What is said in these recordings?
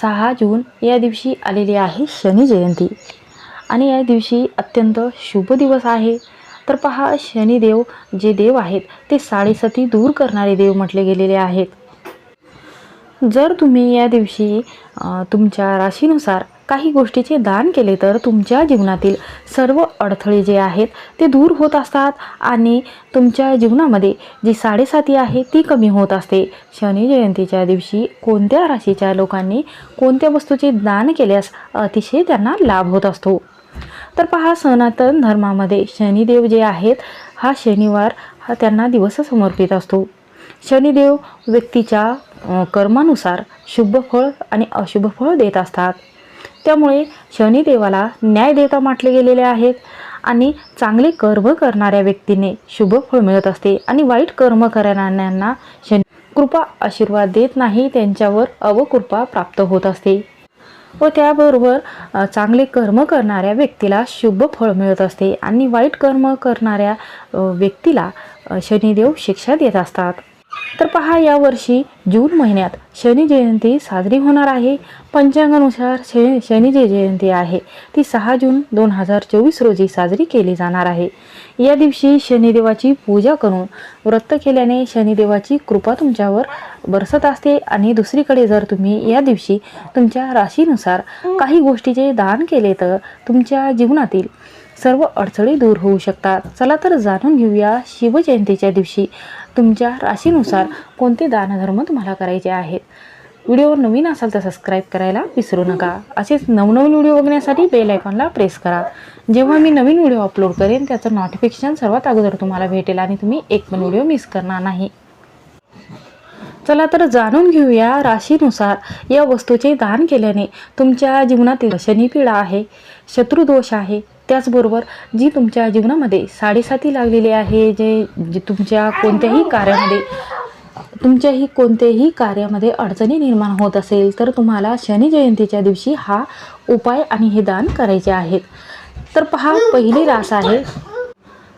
सहा जून या दिवशी आलेली आहे शनी जयंती. आणि या दिवशी अत्यंत शुभ दिवस आहे. तर पहा शनिदेव जे देव आहेत ते साडेसती दूर करणारे देव म्हटले गेलेले आहेत. जर तुम्ही या दिवशी तुमच्या राशीनुसार काही गोष्टीचे दान केले तर तुमच्या जीवनातील सर्व अडथळे जे आहेत ते दूर होत असतात आणि तुमच्या जीवनामध्ये जी साडेसाती आहे ती कमी होत असते. शनी जयंतीच्या दिवशी कोणत्या राशीच्या लोकांनी कोणत्या वस्तूचे दान केल्यास अतिशय त्यांना लाभ होत असतो? तर पहा सनातन धर्मामध्ये शनिदेव जे आहेत हा शनिवार हा त्यांना दिवस समर्पित असतो. शनिदेव व्यक्तीच्या कर्मानुसार शुभ फळ आणि अशुभ फळ देत असतात. त्यामुळे शनिदेवाला न्याय देवता म्हटले गेलेले आहेत आणि चांगले कर्म करणाऱ्या व्यक्तीने शुभ फळ मिळत असते आणि वाईट कर्म करणाऱ्यांना शनी कृपा आशीर्वाद देत नाही त्यांच्यावर अवकृपा प्राप्त होत असते. व त्याबरोबर चांगले कर्म करणाऱ्या व्यक्तीला शुभ फळ मिळत असते आणि वाईट कर्म करणाऱ्या व्यक्तीला शनिदेव शिक्षा देत असतात. तर पहा यावर्षी जून महिन्यात शनी जयंती साजरी होणार आहे. पंचांगानुसार शनी शनी जी जयंती आहे ती सहा जून दोन हजार चोवीस रोजी साजरी केली जाणार आहे. या दिवशी शनिदेवाची पूजा करून व्रत केल्याने शनिदेवाची कृपा तुमच्यावर बरसत असते. आणि दुसरीकडे जर तुम्ही या दिवशी तुमच्या राशीनुसार काही गोष्टीचे दान केले तर तुमच्या जीवनातील सर्व अडचणी दूर होऊ शकतात. चला तर जाणून घेऊया शिवजयंतीच्या दिवशी तुमच्या राशीनुसार कोणते दानधर्म तुम्हाला करायचे आहेत. व्हिडिओ नवीन असाल तर सबस्क्राईब करायला विसरू नका. असेच नवनवीन व्हिडिओ बघण्यासाठी बेल आयकॉनला प्रेस करा. जेव्हा मी नवीन व्हिडिओ अपलोड करेन त्याचं नोटिफिकेशन सर्वात अगोदर तुम्हाला भेटेल आणि तुम्ही एक पण व्हिडिओ मिस करणार नाही. चला तर जाणून घेऊया राशीनुसार या वस्तूचे दान केल्याने तुमच्या जीवनातील शनिपीडा आहे शत्रुदोष आहे. त्याचबरोबर जी तुमच्या जीवनामध्ये साडेसाती लागलेली आहे जे जे तुमच्या कोणत्याही कार्यामध्ये तुमच्याही कोणत्याही कार्यामध्ये अडचणी निर्माण होत असेल तर तुम्हाला शनी जयंतीच्या दिवशी हा उपाय आणि हे दान करायचे आहेत. तर पहा पहिली रास आहे.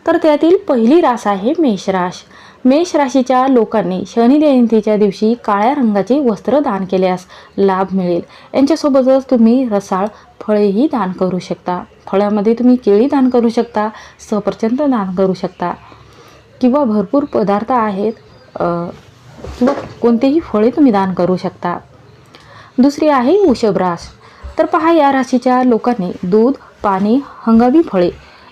तर त्यातील पहिली रास आहे मेषराश मेष राशीच्या लोकांनी शनी जयंतीच्या दिवशी काळ्या रंगाचे वस्त्र दान केल्यास लाभ मिळेल. यांच्यासोबतच तुम्ही रसाळ फळेही दान करू शकता. फळामध्ये तुम्ही केळी दान करू शकता सफरचंद दान करू शकता किंवा भरपूर पदार्थ आहेत किंवा कोणतेही फळे तुम्ही दान करू शकता. दुसरी आहे वृषभ रास तर पहा या राशीच्या लोकांनी दूध पाणी हंगामी फळे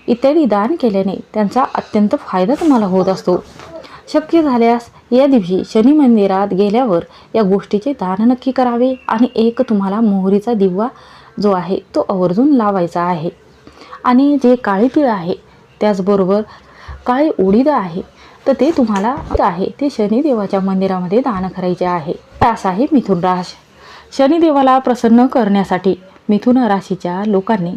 इत्यादी दान केल्याने त्यांचा अत्यंत फायदा तुम्हाला होत असतो. शक्य झाल्यास या दिवशी शनी मंदिरात गेल्यावर या गोष्टीचे दान नक्की करावे आणि एक तुम्हाला मोहरीचा दिवा जो आहे तो आवर्जून लावायचा आहे. आणि जे काळी तीळ आहे त्याचबरोबर काळी उडीद आहे तर ते तुम्हाला आहे ते शनिदेवाच्या मंदिरामध्ये दान करायचे आहे. तास आहे मिथुन राश. शनिदेवाला प्रसन्न करण्यासाठी मिथुन राशीच्या लोकांनी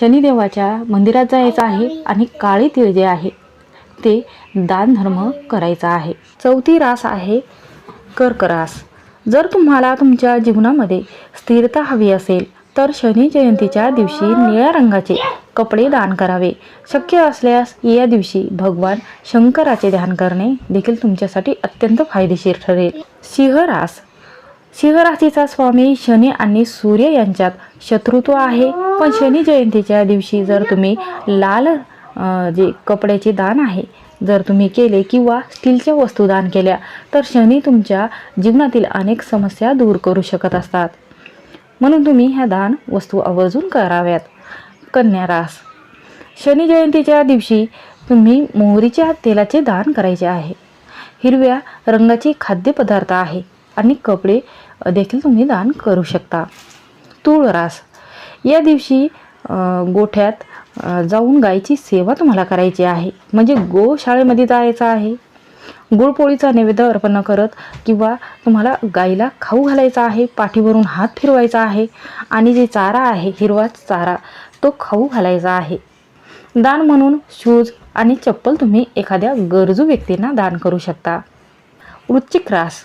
शनिदेवाच्या मंदिरात जायचं आहे आणि काळी तीळ जे आहे ते दानधर्म करायचा आहे. चौथी रास आहे कर्क रास जर तुम्हाला तुमच्या जीवनामध्ये स्थिरता हवी असेल तर शनी जयंतीच्या दिवशी निळ्या रंगाचे कपडे दान करावे. शक्य असल्यास या दिवशी भगवान शंकराचे ध्यान करणे देखील तुमच्यासाठी अत्यंत फायदेशीर ठरेल. सिंहरास. सिंहराशीचा स्वामी शनी आणि सूर्य यांच्यात शत्रुत्व आहे. पण शनी जयंतीच्या दिवशी जर तुम्ही लाल जे कपड्याचे दान आहे जर तुम्ही केले किंवा स्टीलच्या वस्तू दान केल्या तर शनी तुमच्या जीवनातील अनेक समस्या दूर करू शकत असतात. म्हणून तुम्ही ह्या दान वस्तू आवर्जून कराव्यात. कन्या रास. शनी जयंतीच्या दिवशी तुम्ही मोहरीच्या तेलाचे दान करायचे आहे. हिरव्या रंगाचे खाद्यपदार्थ आहे आणि कपडे देखील तुम्ही दान करू शकता. तूळ रास या दिवशी गोठ्यात जाऊन गायची सेवा तुम्हाला करायची आहे. म्हणजे गोशाळेमध्ये जायचं आहे. गुळपोळीचा नैवेद्य अर्पण करत किंवा तुम्हाला गाईला खाऊ घालायचा आहे पाठीवरून हात फिरवायचा आहे आणि जे चारा आहे हिरवा चारा तो खाऊ घालायचा आहे. दान म्हणून शूज आणि चप्पल तुम्ही एखाद्या गरजू व्यक्तींना दान करू शकता. वृश्चिक रास.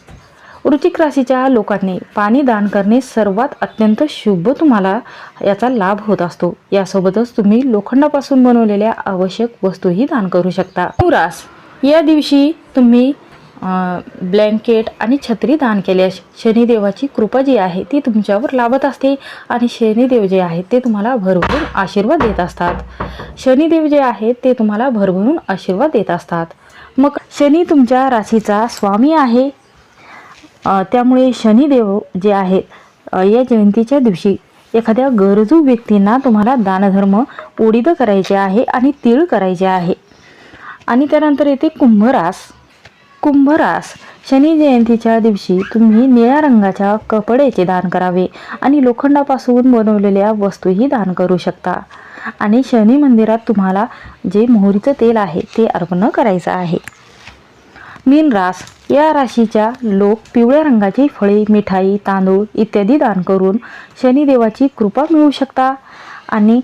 वृचिक राशीच्या लोकांनी पाणी दान करणे सर्वात अत्यंत शुभ तुम्हाला याचा लाभ होत असतो. यासोबतच तुम्ही लोखंडापासून बनवलेल्या आवश्यक वस्तूही दान करू शकता. रास या दिवशी तुम्ही ब्लँकेट आणि छत्री दान केल्यास शनिदेवाची कृपा जी आहे ती तुमच्यावर लाभत असते आणि शनिदेव जे आहेत ते तुम्हाला भरभरून आशीर्वाद देत असतात. शनिदेव जे आहेत ते तुम्हाला भरभरून आशीर्वाद देत असतात. मग शनी तुमच्या राशीचा स्वामी आहे. त्यामुळे शनिदेव जे आहेत या जयंतीच्या दिवशी एखाद्या गरजू व्यक्तींना तुम्हाला दानधर्म ओढित करायचे आहे आणि तीळ करायचे आहे. आणि त्यानंतर येते कुंभरास. कुंभरास शनी जयंतीच्या दिवशी तुम्ही निळ्या रंगाच्या कपड्याचे दान करावे आणि लोखंडापासून बनवलेल्या वस्तूही दान करू शकता. आणि शनी मंदिरात तुम्हाला जे मोहरीचं तेल आहे ते अर्पण करायचं आहे. मीन रास या राशीच्या लोक पिवळ्या रंगाची फळे मिठाई तांदूळ इत्यादी दान करून शनिदेवाची कृपा मिळू शकता. आणि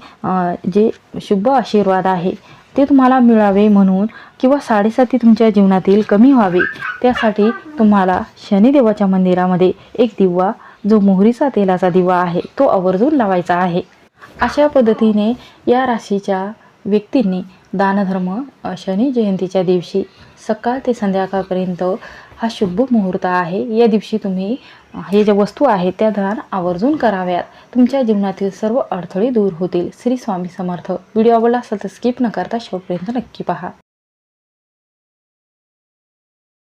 जे शुभ आशीर्वाद आहे ते तुम्हाला मिळावे म्हणून किंवा साडेसाती तुमच्या जीवनातील कमी व्हावे. त्यासाठी तुम्हाला शनिदेवाच्या मंदिरामध्ये एक दिवा जो मोहरीचा तेलाचा दिवा आहे तो आवर्जून लावायचा आहे. अशा पद्धतीने या राशीच्या व्यक्तींनी दानधर्म शनी जयंतीच्या दिवशी सकाळ ते संध्याकाळपर्यंत हा शुभ मुहूर्त आहे. या दिवशी तुम्ही हे ज्या वस्तू आहेत त्या दान आवर्जून कराव्यात. तुमच्या जीवनातील सर्व अडथळे दूर होतील. श्री स्वामी समर्थ. व्हिडिओ आवडला असेल तर स्किप न करता शेवटपर्यंत नक्की पहा.